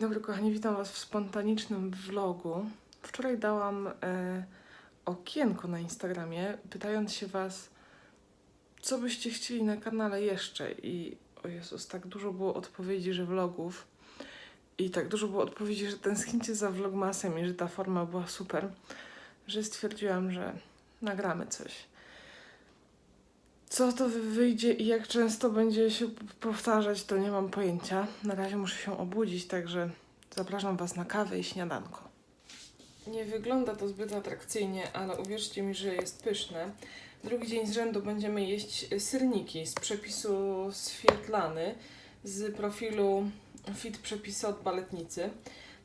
Dobry kochani, witam Was w spontanicznym vlogu. Wczoraj dałam e, okienko na Instagramie, pytając się Was, co byście chcieli na kanale jeszcze i o Jezus, tak dużo było odpowiedzi, że vlogów i tak dużo było odpowiedzi, że tęsknicie za vlogmasem i że ta forma była super, że stwierdziłam, że nagramy coś. Co to wyjdzie i jak często będzie się powtarzać, to nie mam pojęcia. Na razie muszę się obudzić, także zapraszam Was na kawę i śniadanko. Nie wygląda to zbyt atrakcyjnie, ale uwierzcie mi, że jest pyszne. Drugi dzień z rzędu będziemy jeść syrniki z przepisu Swietlany z profilu Fit Przepisy od Baletnicy.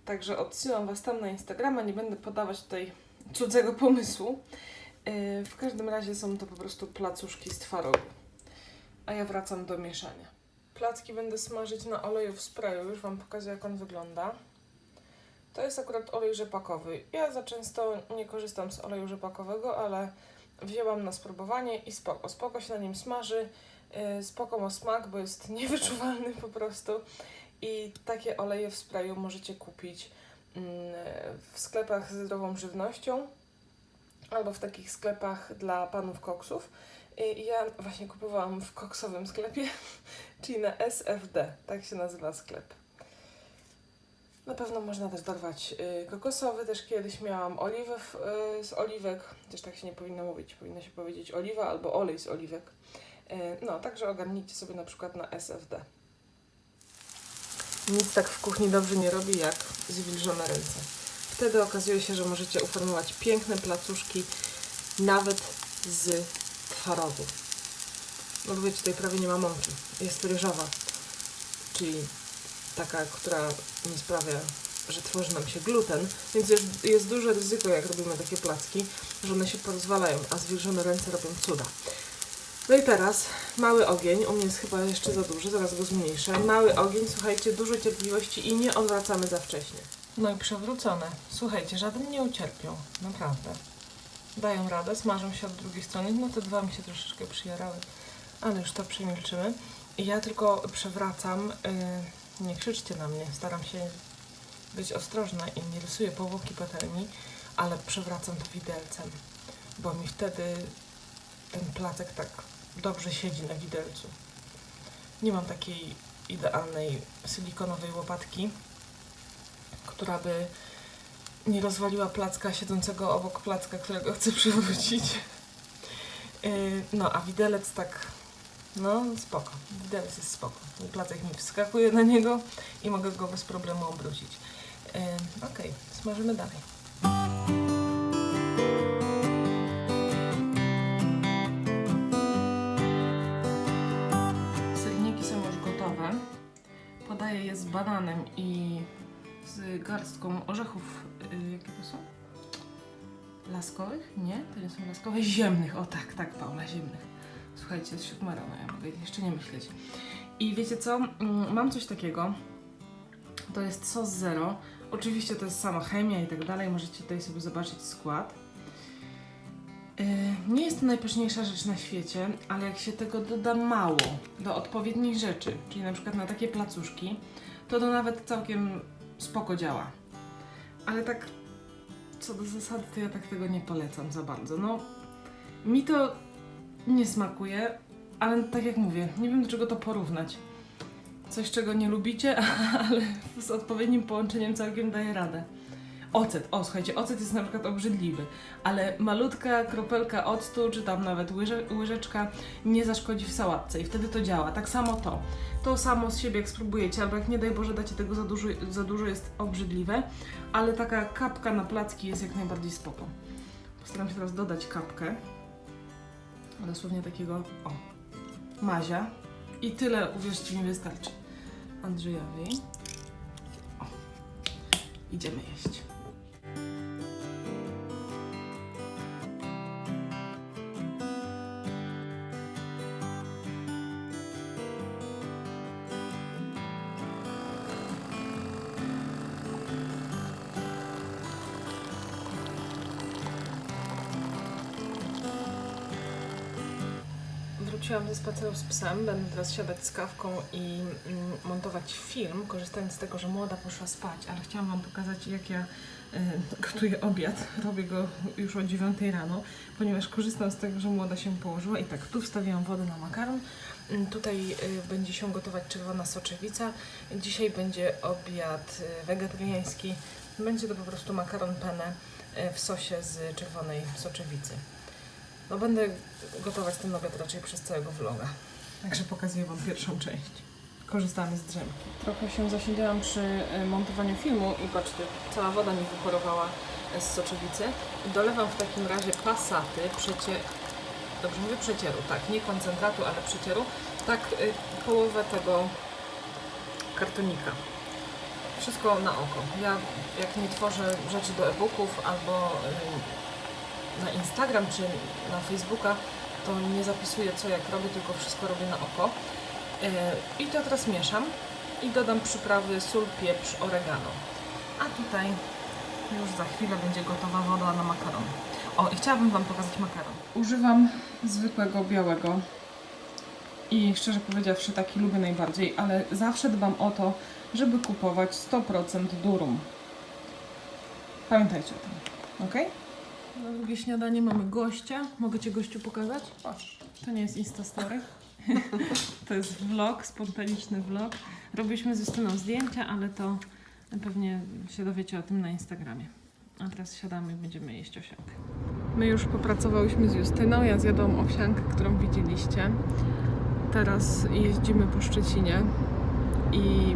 Także odsyłam Was tam na Instagrama, nie będę podawać tutaj cudzego pomysłu. Yy, W każdym razie są to po prostu placuszki z twarogu. A ja wracam do mieszania. Placki będę smażyć na oleju w sprayu, już Wam pokażę jak on wygląda. To jest akurat olej rzepakowy. Ja za często nie korzystam z oleju rzepakowego, ale wzięłam na spróbowanie i spoko. Spoko się na nim smaży, yy, spoko ma smak, bo jest niewyczuwalny po prostu. I takie oleje w sprayu możecie kupić mm, w sklepach ze zdrową żywnością albo w takich sklepach dla panów koksów. I ja właśnie kupowałam w koksowym sklepie, czyli na SFD, tak się nazywa sklep. Na pewno można też dorwać y, kokosowy, też kiedyś miałam oliwę y, z oliwek, też tak się nie powinno mówić, powinno się powiedzieć oliwa albo olej z oliwek. Y, no, także ogarnijcie sobie na przykład na SFD. Nic tak w kuchni dobrze nie robi jak zwilżone ręce. Wtedy okazuje się, że możecie uformować piękne placuszki nawet z twarogu. No bo wiecie, tutaj prawie nie ma mąki. Jest ryżowa, czyli taka, która nie sprawia, że tworzy nam się gluten, więc jest, jest duże ryzyko, jak robimy takie placki, że one się porozwalają, a zwilżone ręce robią cuda. No i teraz mały ogień, u mnie jest chyba jeszcze za duży, zaraz go zmniejszę. Mały ogień, słuchajcie, dużo cierpliwości i nie odwracamy za wcześnie. No i przewrócone. Słuchajcie, żaden nie ucierpiał, naprawdę. Dają radę, smażą się od drugiej strony. No te dwa mi się troszeczkę przyjarały, ale już to przemilczymy. I ja tylko przewracam, yy, nie krzyczcie na mnie, staram się być ostrożna i nie rysuję powłoki patelni, ale przewracam to widelcem, bo mi wtedy ten placek tak dobrze siedzi na widelcu. Nie mam takiej idealnej silikonowej łopatki, która by nie rozwaliła placka siedzącego obok placka, którego chcę przywrócić. Yy, No, a widelec tak, no spoko. Widelec jest spoko. Placek mi wskakuje na niego i mogę go bez problemu obrócić. Yy, Okej, smażymy dalej. Syrniki są już gotowe. Podaję je z bananem i garstką orzechów. Yy, jakie to są? Laskowych? Nie, to nie są laskowe. Ziemnych. O tak, tak, Paula, ziemnych. Słuchajcie, jest siódma ja mogę jeszcze nie myśleć. I wiecie co? Mm, Mam coś takiego. To jest sos zero. Oczywiście to jest sama chemia i tak dalej. Możecie tutaj sobie zobaczyć skład. Yy, Nie jest to najpyszniejsza rzecz na świecie, ale jak się tego doda mało do odpowiednich rzeczy, czyli na przykład na takie placuszki, to to nawet całkiem spoko działa. Ale tak co do zasady, to ja tak tego nie polecam za bardzo. No, mi to nie smakuje, ale tak jak mówię, nie wiem do czego to porównać. Coś, czego nie lubicie, ale z odpowiednim połączeniem całkiem daje radę. Ocet, o słuchajcie, ocet jest na przykład obrzydliwy, ale malutka kropelka octu, czy tam nawet łyże, łyżeczka nie zaszkodzi w sałatce i wtedy to działa. Tak samo to. To samo z siebie jak spróbujecie, albo jak nie daj Boże dacie tego za dużo, za dużo jest obrzydliwe, ale taka kapka na placki jest jak najbardziej spoko. Postaram się teraz dodać kapkę. Dosłownie takiego, o, mazia. I tyle, uwierzcie mi, wystarczy. Andrzejowi. O, idziemy jeść. Wróciłam ze spaceru z psem, będę teraz siadać z kawką i mm, montować film, korzystając z tego, że młoda poszła spać, ale chciałam Wam pokazać, jak ja y, gotuję obiad. Robię go już o 9 rano, ponieważ korzystam z tego, że młoda się położyła i tak, tu wstawiłam wodę na makaron, Mm, Tutaj y, będzie się gotować czerwona soczewica. Dzisiaj będzie obiad y, wegetariański. Będzie to po prostu makaron penne y, w sosie z czerwonej soczewicy. No będę gotować ten obiad raczej przez całego vloga. Także pokazuję Wam pierwszą część. Korzystamy z drzemki. Trochę się zasiedziałam przy y, montowaniu filmu i patrzcie, cała woda mi wyparowała y, z soczewicy. Dolewam w takim razie pasaty, przecie... Dobrze mówię przecieru, tak, nie koncentratu, ale przecieru. Tak y, połowę tego kartonika. Wszystko na oko. Ja jak nie tworzę rzeczy do e-booków albo y, na Instagram czy na Facebooka, to nie zapisuję co jak robię, tylko wszystko robię na oko. Y, I to teraz mieszam i dodam przyprawy sól, pieprz, oregano. A tutaj już za chwilę będzie gotowa woda na makaron. O, i chciałabym Wam pokazać makaron. Używam zwykłego białego i szczerze powiedziawszy taki lubię najbardziej, ale zawsze dbam o to, żeby kupować 100% durum. Pamiętajcie o tym, ok? Na drugie śniadanie mamy gościa. Mogę Cię gościu pokazać? Proszę. To nie jest Instastory. to jest vlog, spontaniczny vlog. Robiliśmy z Justyną zdjęcia, ale to pewnie się dowiecie o tym na Instagramie. A teraz siadamy i będziemy jeść owsiankę. My już popracowałyśmy z Justyną. Ja zjadłam owsiankę, którą widzieliście. Teraz jeździmy po Szczecinie i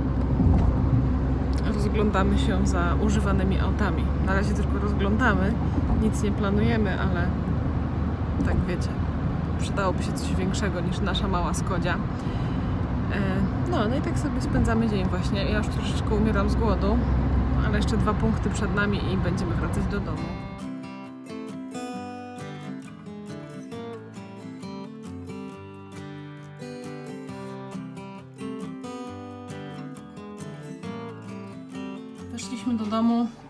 rozglądamy się za używanymi autami. Na razie tylko rozglądamy, nic nie planujemy, ale tak wiecie, przydałoby się coś większego niż nasza mała Skodzia. E, No, no i tak sobie spędzamy dzień właśnie. Ja już troszeczkę umieram z głodu, ale jeszcze dwa punkty przed nami i będziemy wracać do domu.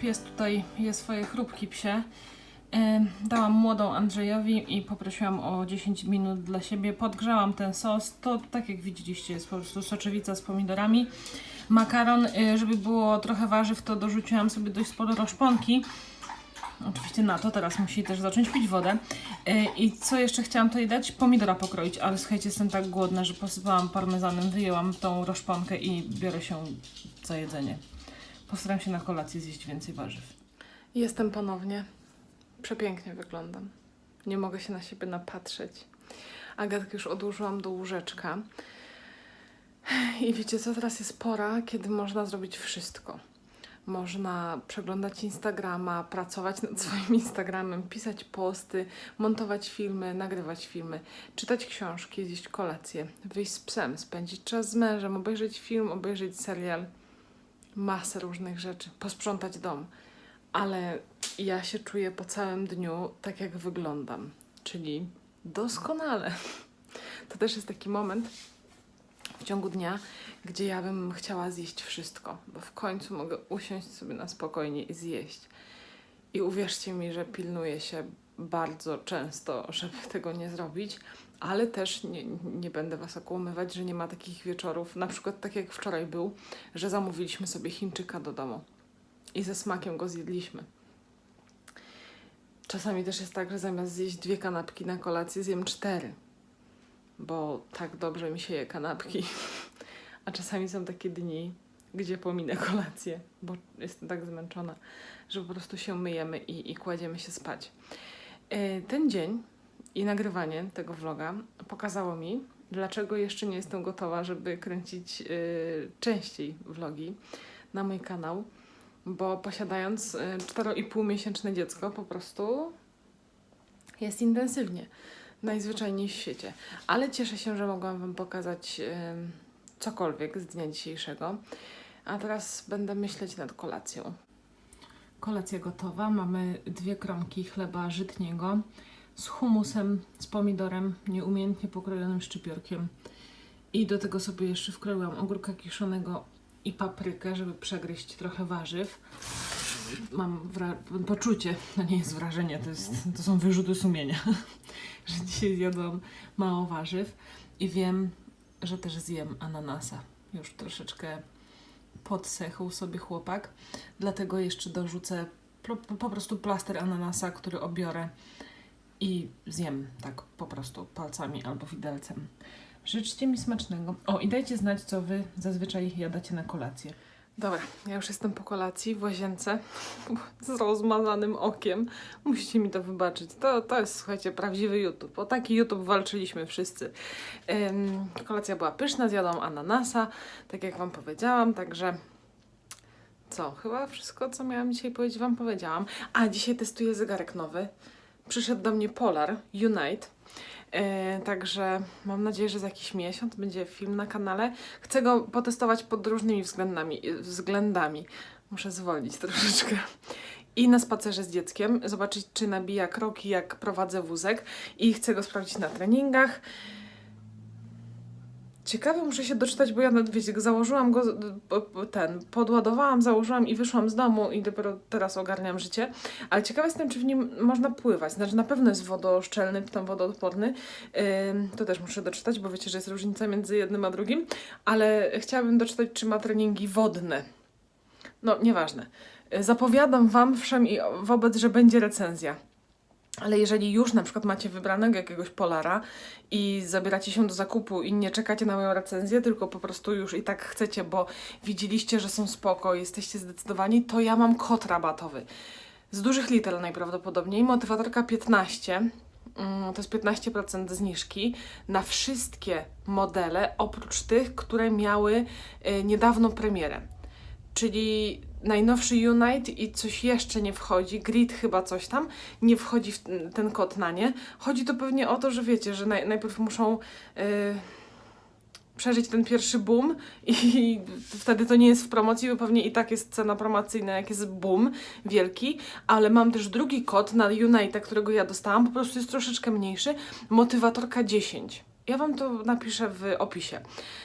Pies tutaj je swoje chrupki psie. Em, Dałam młodą Andrzejowi i poprosiłam o 10 minut dla siebie. Podgrzałam ten sos. To tak jak widzieliście, jest po prostu soczewica z pomidorami. Makaron, y, żeby było trochę warzyw, to dorzuciłam sobie dość sporo roszponki. Oczywiście na to teraz musi też zacząć pić wodę. Y, I co jeszcze chciałam tutaj dać? Pomidora pokroić, ale słuchajcie, jestem tak głodna, że posypałam parmezanem, wyjęłam tą roszponkę i biorę się za jedzenie. Postaram się na kolację zjeść więcej warzyw. Jestem ponownie. Przepięknie wyglądam. Nie mogę się na siebie napatrzeć. Agatkę już odłożyłam do łóżeczka. I wiecie co, teraz jest pora, kiedy można zrobić wszystko. Można przeglądać Instagrama, pracować nad swoim Instagramem, pisać posty, montować filmy, nagrywać filmy, czytać książki, zjeść kolację, wyjść z psem, spędzić czas z mężem, obejrzeć film, obejrzeć serial masę różnych rzeczy, posprzątać dom, ale ja się czuję po całym dniu tak, jak wyglądam, czyli doskonale. To też jest taki moment w ciągu dnia, gdzie ja bym chciała zjeść wszystko, bo w końcu mogę usiąść sobie na spokojnie i zjeść. I uwierzcie mi, że pilnuję się bardzo często, żeby tego nie zrobić, ale też nie, nie będę Was okłamywać, że nie ma takich wieczorów, na przykład tak jak wczoraj był, że zamówiliśmy sobie Chińczyka do domu i ze smakiem go zjedliśmy. Czasami też jest tak, że zamiast zjeść dwie kanapki na kolację, zjem cztery, bo tak dobrze mi się je kanapki. A czasami są takie dni, gdzie pominę kolację, bo jestem tak zmęczona, że po prostu się myjemy i, i kładziemy się spać. E, Ten dzień i nagrywanie tego vloga pokazało mi, dlaczego jeszcze nie jestem gotowa, żeby kręcić y, częściej vlogi na mój kanał, bo posiadając y, 4,5 miesięczne dziecko po prostu jest intensywnie, najzwyczajniej w świecie. Ale cieszę się, że mogłam Wam pokazać y, cokolwiek z dnia dzisiejszego. A teraz będę myśleć nad kolacją. Kolacja gotowa. Mamy dwie kromki chleba żytniego z humusem, z pomidorem, nieumiejętnie pokrojonym szczypiorkiem. I do tego sobie jeszcze wkroiłam ogórka kiszonego i paprykę, żeby przegryźć trochę warzyw. Mam poczucie, to nie jest wrażenie, to, jest, to są wyrzuty sumienia, że dzisiaj zjadłam mało warzyw. I wiem, że też zjem ananasa. Już troszeczkę podsechł sobie chłopak, dlatego jeszcze dorzucę po prostu plaster ananasa, który obiorę i zjem tak po prostu palcami albo widelcem. Życzcie mi smacznego. O, i dajcie znać, co wy zazwyczaj jadacie na kolację. Dobra, ja już jestem po kolacji w łazience z rozmazanym okiem. Musicie mi to wybaczyć. To, to jest, słuchajcie, prawdziwy YouTube. O taki YouTube walczyliśmy wszyscy. Ym, kolacja była pyszna, zjadłam ananasa, tak jak Wam powiedziałam, także co, chyba wszystko, co miałam dzisiaj powiedzieć, Wam powiedziałam. A, dzisiaj testuję zegarek nowy. Przyszedł do mnie Polar Unite. E, także mam nadzieję, że za jakiś miesiąc będzie film na kanale. Chcę go potestować pod różnymi względami. względami. Muszę zwolnić troszeczkę. I na spacerze z dzieckiem, zobaczyć, czy nabija kroki, jak prowadzę wózek. I chcę go sprawdzić na treningach. Ciekawe, muszę się doczytać, bo ja, wiecie, założyłam go, ten, podładowałam, założyłam i wyszłam z domu i dopiero teraz ogarniam życie. Ale ciekawa jestem, czy w nim można pływać. Znaczy, na pewno jest wodoszczelny, tam wodoodporny. Ym, to też muszę doczytać, bo wiecie, że jest różnica między jednym a drugim. Ale chciałabym doczytać, czy ma treningi wodne. No, nieważne. Zapowiadam Wam wszem i wobec, że będzie recenzja. Ale jeżeli już na przykład macie wybranego jakiegoś polara i zabieracie się do zakupu i nie czekacie na moją recenzję, tylko po prostu już i tak chcecie, bo widzieliście, że są spoko, jesteście zdecydowani, to ja mam kod rabatowy. Z dużych liter najprawdopodobniej, motywatorka 15, mm, to jest 15% zniżki na wszystkie modele, oprócz tych, które miały y, niedawno premierę. Czyli najnowszy Unite i coś jeszcze nie wchodzi, Grid chyba coś tam, nie wchodzi w ten, kod na nie. Chodzi to pewnie o to, że wiecie, że naj, najpierw muszą yy, przeżyć ten pierwszy boom i wtedy to nie jest w promocji, bo pewnie i tak jest cena promocyjna, jak jest boom wielki, ale mam też drugi kod na Unite, którego ja dostałam, po prostu jest troszeczkę mniejszy, motywatorka 10. Ja Wam to napiszę w opisie.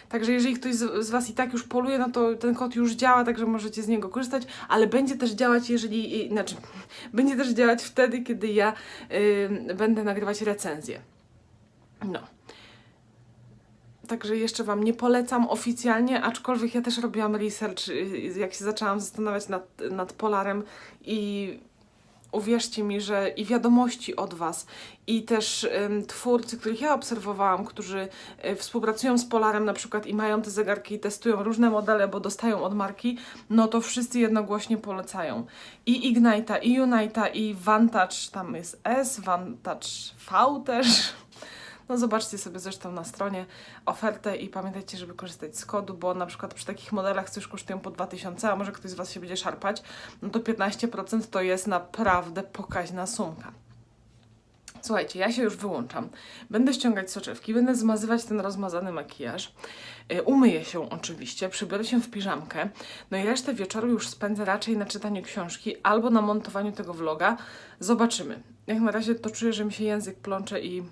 Także jeżeli ktoś z, Was i tak już poluje, no to ten kod już działa, także możecie z niego korzystać, ale będzie też działać, jeżeli, znaczy, będzie też działać wtedy, kiedy ja y, będę nagrywać recenzję. No. Także jeszcze Wam nie polecam oficjalnie, aczkolwiek ja też robiłam research, y, jak się zaczęłam zastanawiać nad, nad Polarem i uwierzcie mi, że i wiadomości od Was, i też ym, twórcy, których ja obserwowałam, którzy y, współpracują z Polarem na przykład i mają te zegarki i testują różne modele, bo dostają od marki, no to wszyscy jednogłośnie polecają. I Ignite'a, i Unite'a, i Vantage, tam jest S, Vantage V też. No zobaczcie sobie zresztą na stronie ofertę i pamiętajcie, żeby korzystać z kodu, bo na przykład przy takich modelach, co już kosztują po 2000, a może ktoś z Was się będzie szarpać, no to 15% to jest naprawdę pokaźna sumka. Słuchajcie, ja się już wyłączam. Będę ściągać soczewki, będę zmazywać ten rozmazany makijaż. Y, Umyję się oczywiście, przybiorę się w piżamkę. No i resztę wieczoru już spędzę raczej na czytaniu książki albo na montowaniu tego vloga. Zobaczymy. Jak na razie to czuję, że mi się język plącze i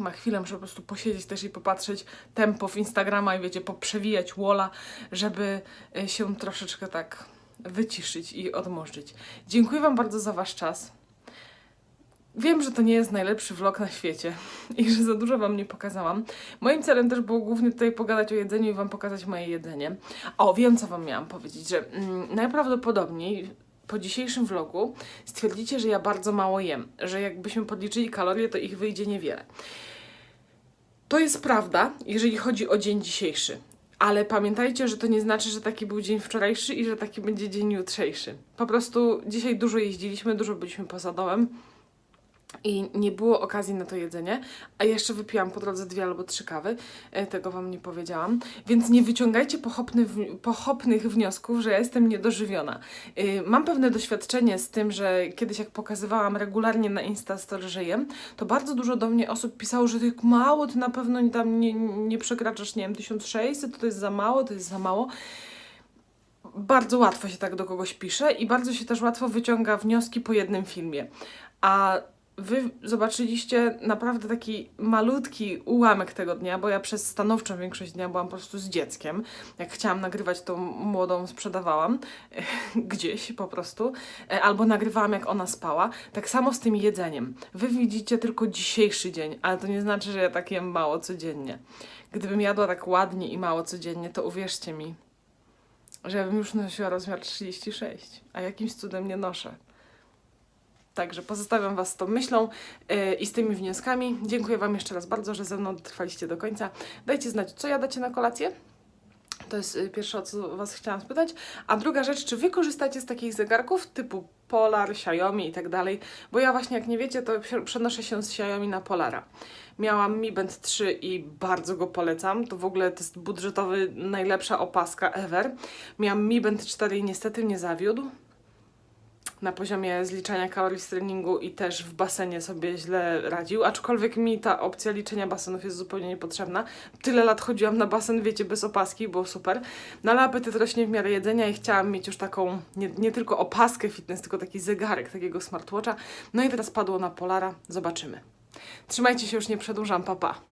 na chwilę muszę po prostu posiedzieć też i popatrzeć tempo w Instagrama i wiecie, poprzewijać wola, żeby y, się troszeczkę tak wyciszyć i odmorzyć. Dziękuję Wam bardzo za Wasz czas. Wiem, że to nie jest najlepszy vlog na świecie i że za dużo Wam nie pokazałam. Moim celem też było głównie tutaj pogadać o jedzeniu i Wam pokazać moje jedzenie. O, wiem, co Wam miałam powiedzieć, że mm, najprawdopodobniej po dzisiejszym vlogu stwierdzicie, że ja bardzo mało jem, że jakbyśmy podliczyli kalorie, to ich wyjdzie niewiele. To jest prawda, jeżeli chodzi o dzień dzisiejszy. Ale pamiętajcie, że to nie znaczy, że taki był dzień wczorajszy i że taki będzie dzień jutrzejszy. Po prostu dzisiaj dużo jeździliśmy, dużo byliśmy poza domem i nie było okazji na to jedzenie, a jeszcze wypiłam po drodze dwie albo trzy kawy, e, tego Wam nie powiedziałam, więc nie wyciągajcie pochopny, pochopnych wniosków, że ja jestem niedożywiona. Y, Mam pewne doświadczenie z tym, że kiedyś jak pokazywałam regularnie na Instastory, że jem, to bardzo dużo do mnie osób pisało, że tak mało, ty na pewno tam nie, nie przekraczasz, nie wiem, 1600, to jest za mało, to jest za mało bardzo łatwo się tak do kogoś pisze i bardzo się też łatwo wyciąga wnioski po jednym filmie. A wy zobaczyliście naprawdę taki malutki ułamek tego dnia, bo ja przez stanowczą większość dnia byłam po prostu z dzieckiem. Jak chciałam nagrywać, to młodą sprzedawałam gdzieś po prostu, E, albo nagrywałam jak ona spała. Tak samo z tym jedzeniem. Wy widzicie tylko dzisiejszy dzień, ale to nie znaczy, że ja tak jem mało codziennie. Gdybym jadła tak ładnie i mało codziennie, to uwierzcie mi, że ja bym już nosiła rozmiar 36, a jakimś cudem nie noszę. Także pozostawiam Was z tą myślą yy, i z tymi wnioskami. Dziękuję Wam jeszcze raz bardzo, że ze mną dotrwaliście do końca. Dajcie znać, co jadacie na kolację. To jest y, pierwsze, o co Was chciałam spytać. A druga rzecz, czy Wy korzystacie z takich zegarków typu Polar, Xiaomi i tak dalej? Bo ja właśnie, jak nie wiecie, to prze- przenoszę się z Xiaomi na Polara. Miałam Mi Band 3 i bardzo go polecam. To w ogóle to jest budżetowy, najlepsza opaska ever. Miałam Mi Band 4 i niestety mnie zawiódł na poziomie zliczania kalorii z treningu i też w basenie sobie źle radził, aczkolwiek mi ta opcja liczenia basenów jest zupełnie niepotrzebna. Tyle lat chodziłam na basen, wiecie, bez opaski, było super. No ale apetyt rośnie w miarę jedzenia i chciałam mieć już taką, nie, nie tylko opaskę fitness, tylko taki zegarek, takiego smartwatcha. No i teraz padło na Polara, zobaczymy. Trzymajcie się, już nie przedłużam, papa. Pa.